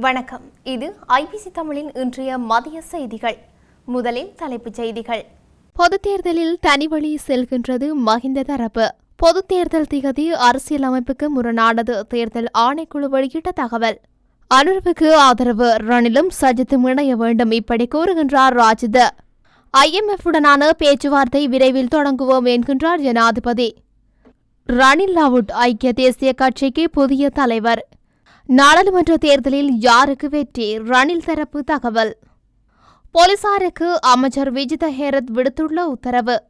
வணக்கம். இது ஐபிசி தமிழின் இன்றைய மதிய செய்திகள். முதலில் தலைப்புச் செய்திகள். பொதுத் தேர்தலில் தனிவழி செல்கின்றது மஹிந்த தரப்பு. பொதுத் தேர்தல் திகதி அரசியலமைப்புக்கு முரணானது தேர்தல் ஆணைக்குழு வெளியிட்ட தகவல். அனுரவுக்கு ஆதரவு ரணிலும் சஜித்தும் இணைய வேண்டும் இப்படி கூறுகின்றார் ராஜித. ஐஎம்எஃப் உடனான பேச்சுவார்த்தை விரைவில் தொடங்குவோம் என்கின்றார் ஜனாதிபதி. ரணில் லாவுட் ஐக்கிய தேசிய கட்சிக்கு புதிய தலைவர். நாடாளுமன்ற தேர்தலில் யாருக்கு வெற்றி? ரணில் தரப்பு தகவல். போலீசாருக்கு அமைச்சர் விஜித ஹேரத் விடுத்துள்ள உத்தரவு.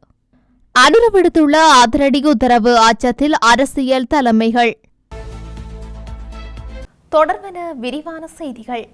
அனுர விடுத்துள்ள அதிரடி உத்தரவு அச்சத்தில் அரசியல் தலைமைகள். தொடர்பென விரிவான செய்திகள்.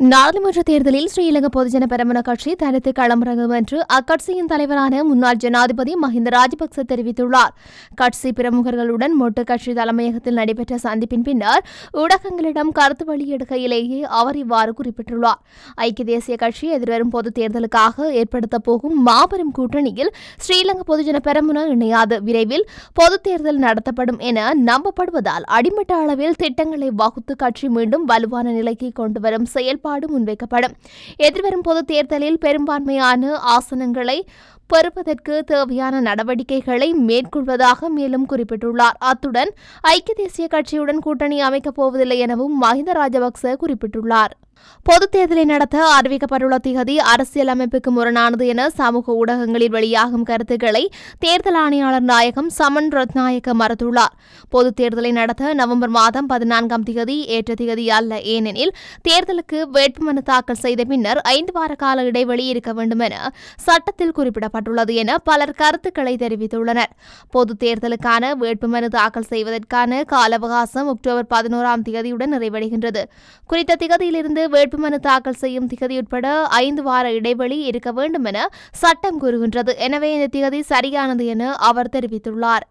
நாடாளுமன்ற தேர்தலில் ஸ்ரீலங்கா பொதுஜன பெரமுன கட்சி தனித்து களமிறங்கும் என்று அக்கட்சியின் தலைவரான முன்னாள் ஜனாதிபதி மஹிந்த ராஜபக்ச தெரிவித்துள்ளார். கட்சி பிரமுகர்களுடன் மொட்டு கட்சி தலைமையகத்தில் நடைபெற்ற சந்திப்பின் பின்னர் ஊடகங்களிடம் கருத்து வெளியிடுகையிலேயே அவர் இவ்வாறு குறிப்பிட்டுள்ளார். ஐக்கிய தேசிய கட்சி எதிர்வரும் பொது தேர்தலுக்காக ஏற்படுத்தப் போகும் மாபெரும் கூட்டணியில் ஸ்ரீலங்கா பொதுஜன பெரமுன இணையாது. விரைவில் பொது தேர்தல் நடத்தப்படும் என நம்பப்படுவதால் அடிமட்ட அளவில் திட்டங்களை வகுத்து கட்சி மீண்டும் வலுவான நிலைக்கு கொண்டு வரும் நிலைப்பாடு முன்வைக்கப்படும். எதிர்வரும் பொது தேர்தலில் பெரும்பான்மையான ஆசனங்களை பெறுவதற்கு தேவையான நடவடிக்கைகளை மேற்கொள்வதாக மேலும் குறிப்பிட்டுள்ளார். அத்துடன் ஐக்கிய தேசிய கட்சியுடன் கூட்டணி அமைக்கப் போவதில்லை எனவும் மஹிந்த ராஜபக்ச குறிப்பிட்டுள்ளார். பொதுத் தேர்தலை நடத்த அறிவிக்கப்பட்டுள்ள திகதி அரசியலமைப்புக்கு முரணானது என சமூக ஊடகங்களில் வெளியாகும் கருத்துக்களை தேர்தல் ஆணையாளர் நாயகம் சமன் ரத்நாயக்க மறுத்துள்ளார். பொதுத் தேர்தலை நடத்த நவம்பர் மாதம் பதினான்காம் திகதி ஏற்ற திகதி அல்ல. ஏனெனில் தேர்தலுக்கு வேட்புமனு தாக்கல் செய்த பின்னர் ஐந்து வார கால இடைவெளி இருக்க வேண்டும் என சட்டத்தில் குறிப்பிடப்பட்டுள்ளது என பலர் கருத்துக்களை தெரிவித்துள்ளனர். பொதுத் தேர்தலுக்கான வேட்புமனு தாக்கல் செய்வதற்கான கால அவகாசம் அக்டோபர் பதினோராம் திகதியுடன் நிறைவடைகின்றது. குறித்த திகதியிலிருந்து வேட்புமனு தாக்கல் செய்யும் திகதி உட்பட ஐந்து வார இடைவெளி இருக்க வேண்டும் என சட்டம் கூறுகின்றது. எனவே இந்த திகதி சரியானது என அவர் தெரிவித்துள்ளார்.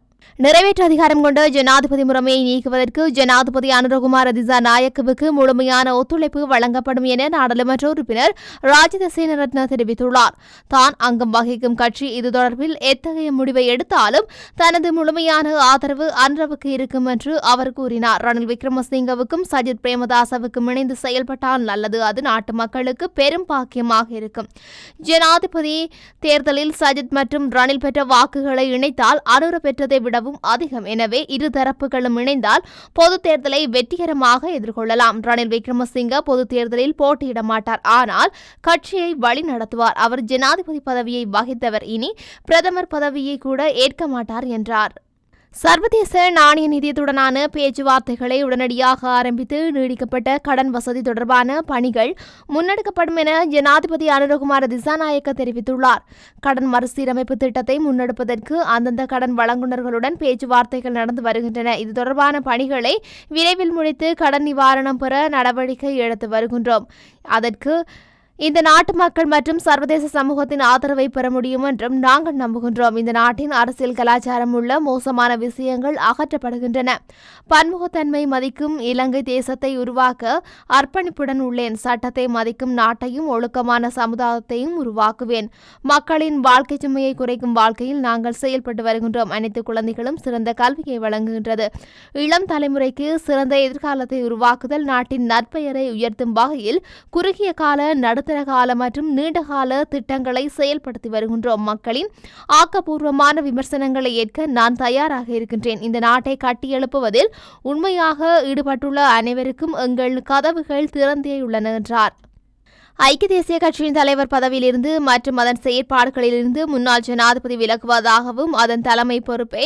நிறைவேற்று அதிகாரம் கொண்ட ஜனாதிபதி முறைமையை நீக்குவதற்கு ஜனாதிபதி அனுரகுமார் அதிசா நாயக்கவுக்கு முழுமையான ஒத்துழைப்பு வழங்கப்படும் என நாடாளுமன்ற உறுப்பினர் ராஜித சேனரத்ன தெரிவித்துள்ளார். தான் அங்கம் வகிக்கும் கட்சி இது தொடர்பில் எத்தகைய முடிவை எடுத்தாலும் தனது முழுமையான ஆதரவு அன்றவுக்கு இருக்கும் என்று அவர் கூறினார். ரணில் விக்ரமசிங்கவுக்கும் சஜித் பிரேமதாசவுக்கும் இணைந்து செயல்பட்டால் நல்லது. அது நாட்டு மக்களுக்கு பெரும் பாக்கியமாக இருக்கும். ஜனாதிபதி தேர்தலில் சஜித் மற்றும் ரணில் பெற்ற வாக்குகளை இணைத்தால் அனுர பெற்றதை விடவும் அதிகம். எனவே இரு தரப்புகளும் இணைந்தால் பொதுத் தேர்தலை வெற்றிகரமாக எதிர்கொள்ளலாம். ரணில் விக்ரமசிங்க பொதுத் தேர்தலில் போட்டியிட மாட்டார். ஆனால் கட்சியை வழி நடத்துவார். அவர் ஜனாதிபதி பதவியை வகித்தவர். இனி பிரதமர் பதவியை கூட ஏற்க மாட்டார் என்றார். சர்வதேச நாணய நிதியத்துடனான பேச்சுவார்த்தைகளை உடனடியாக ஆரம்பித்து நீடிக்கப்பட்ட கடன் வசதி தொடர்பான பணிகள் முன்னெடுக்கப்படும் என ஜனாதிபதி அனுரகுமார திசாநாயக்க தெரிவித்துள்ளார். கடன் மறுசீரமைப்பு திட்டத்தை முன்னெடுப்பதற்கு அந்தந்த கடன் வழங்குநர்களுடன் பேச்சுவார்த்தைகள் நடந்து வருகின்றன. இது தொடர்பான பணிகளை விரைவில் முடித்து கடன் நிவாரணம் பெற நடவடிக்கை எடுத்து வருகின்றோம். அதற்கு இந்த நாட்டு மக்கள் மற்றும் சர்வதேச சமூகத்தின் ஆதரவை பெற முடியும் என்றும் நாங்கள் நம்புகின்றோம். இந்த நாட்டின் அரசியல் கலாச்சாரம் உள்ள மோசமான விஷயங்கள் அகற்றப்படுகின்றன. பன்முகத்தன்மை மதிக்கும் இலங்கை தேசத்தை உருவாக்க அர்ப்பணிப்புடன் உள்ளேன். சட்டத்தை மதிக்கும் நாட்டையும் ஒழுக்கமான சமுதாயத்தையும் உருவாக்குவேன். மக்களின் வாழ்க்கை சுமையை குறைக்கும் வாழ்க்கையில் நாங்கள் செயல்பட்டு வருகின்றோம். அனைத்து குழந்தைகளும் சிறந்த கல்வியை வழங்குகின்றது. இளம் தலைமுறைக்கு சிறந்த எதிர்காலத்தை உருவாக்குதல் நாட்டின் நற்பெயரை உயர்த்தும் வகையில் குறுகிய கால நடு நடுத்தர கால மற்றும் நீண்டகால திட்டங்களை செயல்படுத்தி வருகின்றோம். மக்களின் ஆக்கப்பூர்வமான விமர்சனங்களை ஏற்க நான் தயாராக இருக்கின்றேன். இந்த நாட்டை கட்டியெழுப்புவதில் உண்மையாக ஈடுபட்டுள்ள அனைவருக்கும் எங்கள் கதவுகள் திறந்தே உள்ளன என்றார். ஐக்கிய தேசிய கட்சியின் தலைவர் பதவியிலிருந்து மற்றும் அதன் செயற்பாடுகளிலிருந்து முன்னாள் ஜனாதிபதி விலகுவதாகவும் அதன் தலைமை பொறுப்பை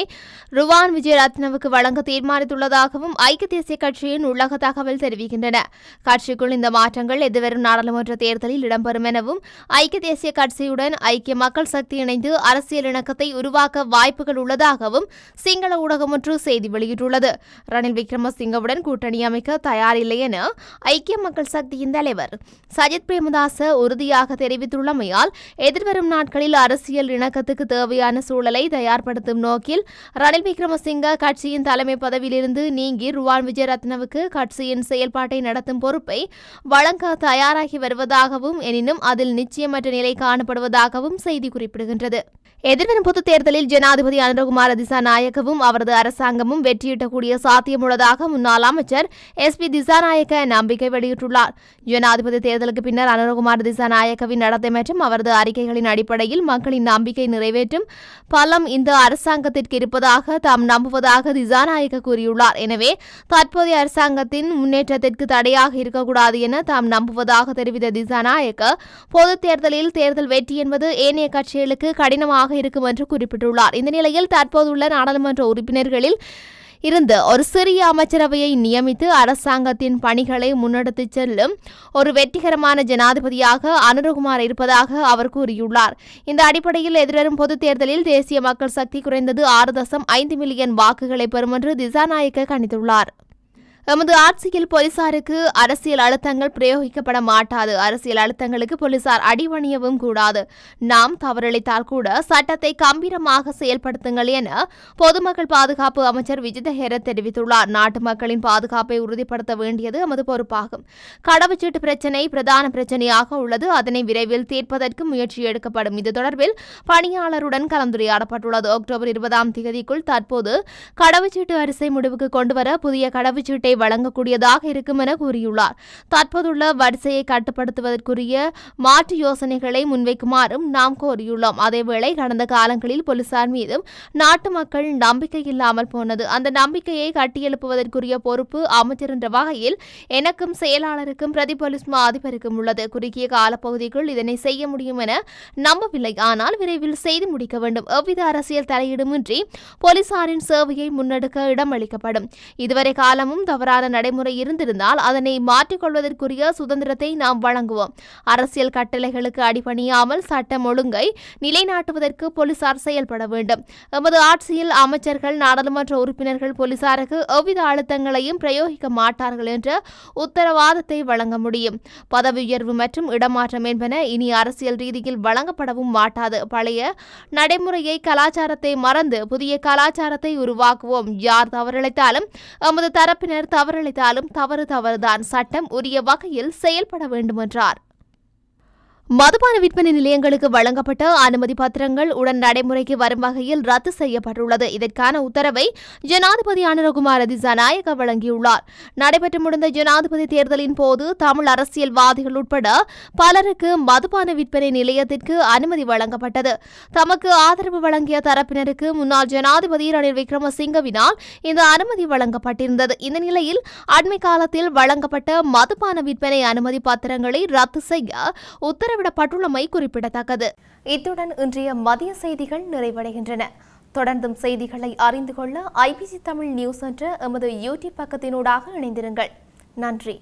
ருவான் விஜயரத்னவுக்கு வழங்க தீர்மானித்துள்ளதாகவும் ஐக்கிய தேசிய கட்சியின் உள்ளக தகவல் தெரிவிக்கின்றன. கட்சிக்குள் இந்த மாற்றங்கள் எதிர்வரும் நாடாளுமன்ற தேர்தலில் இடம்பெறும் எனவும் ஐக்கிய தேசிய கட்சியுடன் ஐக்கிய மக்கள் சக்தி இணைந்து அரசியல் இணக்கத்தை உருவாக்க வாய்ப்புகள் உள்ளதாகவும் சிங்கள ஊடகம் ஒன்று செய்தி வெளியிட்டுள்ளது. ரணில் விக்ரமசிங்கவுடன் கூட்டணி அமைக்க தயாரில்லை என ஐக்கிய மக்கள் சக்தியின் தலைவர் சஜித் பிரேமதாச உறுதியாக தெரிவித்துள்ளமையால் எதிர்வரும் நாட்களில் அரசியல் இணக்கத்துக்கு தேவையான சூழலை தயார்படுத்தும் நோக்கில் ரணில் விக்ரமசிங்க கட்சியின் தலைமை பதவியிலிருந்து நீங்கி ருவான் விஜயரத்னவுக்கு கட்சியின் செயல்பாட்டை நடத்தும் பொறுப்பை வழங்க தயாராகி வருவதாகவும் எனினும் அதில் நிச்சயமற்ற நிலை காணப்படுவதாகவும் செய்தி குறிப்பிடுகின்றது. எதிர்வரும் பொதுத் தேர்தலில் ஜனாதிபதி அனுரகுமார திசாநாயக்கவும் அவரது அரசாங்கமும் வெற்றியீட்டக்கூடிய சாத்தியமுள்ளதாக முன்னாள் அமைச்சர் எஸ் பி திசாநாயக்க நம்பிக்கை வெளியிட்டுள்ளார். ஜனாதிபதி தேர்தலுக்கு பின்னர் அனுரகுமார் திசாநாயக்கவின் நடத்தை மற்றும் அவரது அறிக்கைகளின் அடிப்படையில் மக்களின் நம்பிக்கை நிறைவேற்றும் பலம் இந்த அரசாங்கத்திற்கு இருப்பதாக தாம் நம்புவதாக திசாநாயக்க கூறியுள்ளார். எனவே தற்போதைய அரசாங்கத்தின் முன்னேற்றத்திற்கு தடையாக இருக்கக்கூடாது என தாம் நம்புவதாக தெரிவித்த திசாநாயக்க பொதுத் தேர்தலில் தேர்தல் வெற்றி என்பது ஏனைய கட்சிகளுக்கு கடினமாக இருக்கும் என்று குறிப்பிட்டுள்ளார். இந்த நிலையில் தற்போதுள்ள நாடாளுமன்ற உறுப்பினர்களில் இருந்து ஒரு சிறிய அமைச்சரவையை நியமித்து அரசாங்கத்தின் பணிகளை முன்னெடுத்துச் செல்லும் ஒரு வெற்றிகரமான ஜனாதிபதியாக அனுரகுமார் இருப்பதாக அவர் கூறியுள்ளார். இந்த அடிப்படையில் எதிர்வரும் பொதுத் தேர்தலில் தேசிய மக்கள் சக்தி குறைந்தது ஆறு தசம் ஐந்து மில்லியன் வாக்குகளை பெறும் என்று திசாநாயக்க கணித்துள்ளார். எமது ஆட்சியில் போலீசாருக்கு அரசியல் அழுத்தங்கள் பிரயோகிக்கப்பட மாட்டாது. அரசியல் அழுத்தங்களுக்கு போலீசார் அடிபணியவும் கூடாது. நாம் தவறளித்தால் கூட சட்டத்தை கம்பீரமாக செயல்படுத்துங்கள் என பொதுமக்கள் பாதுகாப்பு அமைச்சர் விஜித ஹெரத் தெரிவித்துள்ளார். நாட்டு மக்களின் பாதுகாப்பை உறுதிப்படுத்த வேண்டியது எமது பொறுப்பாகும். கடவுச்சீட்டு பிரச்சினை பிரதான பிரச்சனையாக உள்ளது. அதனை விரைவில் தீர்ப்பதற்கு முயற்சி எடுக்கப்படும். இது தொடர்பில் பணியாளருடன் கலந்துரையாடப்பட்டுள்ளது. அக்டோபர் இருபதாம் தேதிக்குள் தற்போது கடவுச்சீட்டு அரிசை முடிவுக்கு கொண்டுவர புதிய கடவுச்சீட்டை வழங்கக்கூடியதாக இருக்கும் என கூறியுள்ளார். தற்போதுள்ள வரிசையை கட்டுப்படுத்துவதற்குரிய மாற்று யோசனைகளை முன்வைக்குமாறும் நாம் கோரியுள்ளோம். அதேவேளை கடந்த காலங்களில் போலீசார் மீதும் நாட்டு மக்கள் நம்பிக்கை இல்லாமல் போனது. அந்த நம்பிக்கையை கட்டியெழுப்புவதற்குரிய பொறுப்பு அமைச்சர் என்ற வகையில் எனக்கும் செயலாளருக்கும் பிரதி போலீஸ் மா அதிபருக்கும் உள்ளது. குறுகிய காலப்பகுதிக்குள் இதனை செய்ய முடியும் என நம்பவில்லை. ஆனால் விரைவில் செய்து முடிக்க வேண்டும். எவ்வித அரசியல் தலையீடுமின்றி போலீசாரின் சேவையை முன்னெடுக்க இடமளிக்கப்படும். இதுவரை காலமும் தவறான நடைமுறை இருந்திருந்தால் அதனை மாற்றிக்கொள்வதற்குரிய சுதந்திரத்தை நாம் வழங்குவோம். அரசியல் கட்டளைகளுக்கு அடிபணியாமல் சட்டம் ஒழுங்கை நிலைநாட்டுவதற்கு போலீசார் செயல்பட வேண்டும். எமது ஆட்சியில் அமைச்சர்கள் நாடாளுமன்ற உறுப்பினர்கள் போலீசாருக்கு எவ்வித அழுத்தங்களையும் பிரயோகிக்க மாட்டார்கள் என்ற உத்தரவாதத்தை வழங்க முடியும். பதவி உயர்வு மற்றும் இடமாற்றம் என்பன இனி அரசியல் ரீதியில் வழங்கப்படவும் மாட்டாது. பழைய நடைமுறையை கலாச்சாரத்தை மறந்து புதிய கலாச்சாரத்தை உருவாக்குவோம். யார் தவறிழைத்தாலும் எமது தரப்பினர் தவறளித்தாலும் தவறு தவறுதான். சட்டம் உரிய வகையில் செயல்பட வேண்டும் என்றார் மதுபான விற்பனை நிலையங்களுக்கு வழங்கப்பட்ட அனுமதி பத்திரங்கள் உடன் நடைமுறைக்கு வரும் வகையில் ரத்து செய்யப்பட்டுள்ளது. இதற்கான உத்தரவை ஜனாதிபதி அனுரகுமார திசாநாயக வழங்கியுள்ளார். நடைபெற்று முடிந்த ஜனாதிபதி தேர்தலின் போது தமிழ் அரசியல்வாதிகள் உட்பட பலருக்கு மதுபான விற்பனை நிலையத்திற்கு அனுமதி வழங்கப்பட்டது. தமக்கு ஆதரவு வழங்கிய தரப்பினருக்கு முன்னாள் ஜனாதிபதி ரணில் விக்ரமசிங்கவினால் இந்த அனுமதி வழங்கப்பட்டிருந்தது. இந்த நிலையில் அண்மை காலத்தில் வழங்கப்பட்ட மதுபான விற்பனை அனுமதி பத்திரங்களை ரத்து செய்ய உத்தரவு உத்தரவிடப்பட்டுள்ளமை குறிப்பிடத்தக்கது. இத்துடன் இன்றைய மதிய செய்திகள் நிறைவடைகின்றன. தொடர்ந்தும் செய்திகளை அறிந்து கொள்ள ஐபிசி தமிழ் நியூஸ் என்ற எமது யூடியூப் பக்கத்தினூடாக இணைந்திருங்கள். நன்றி.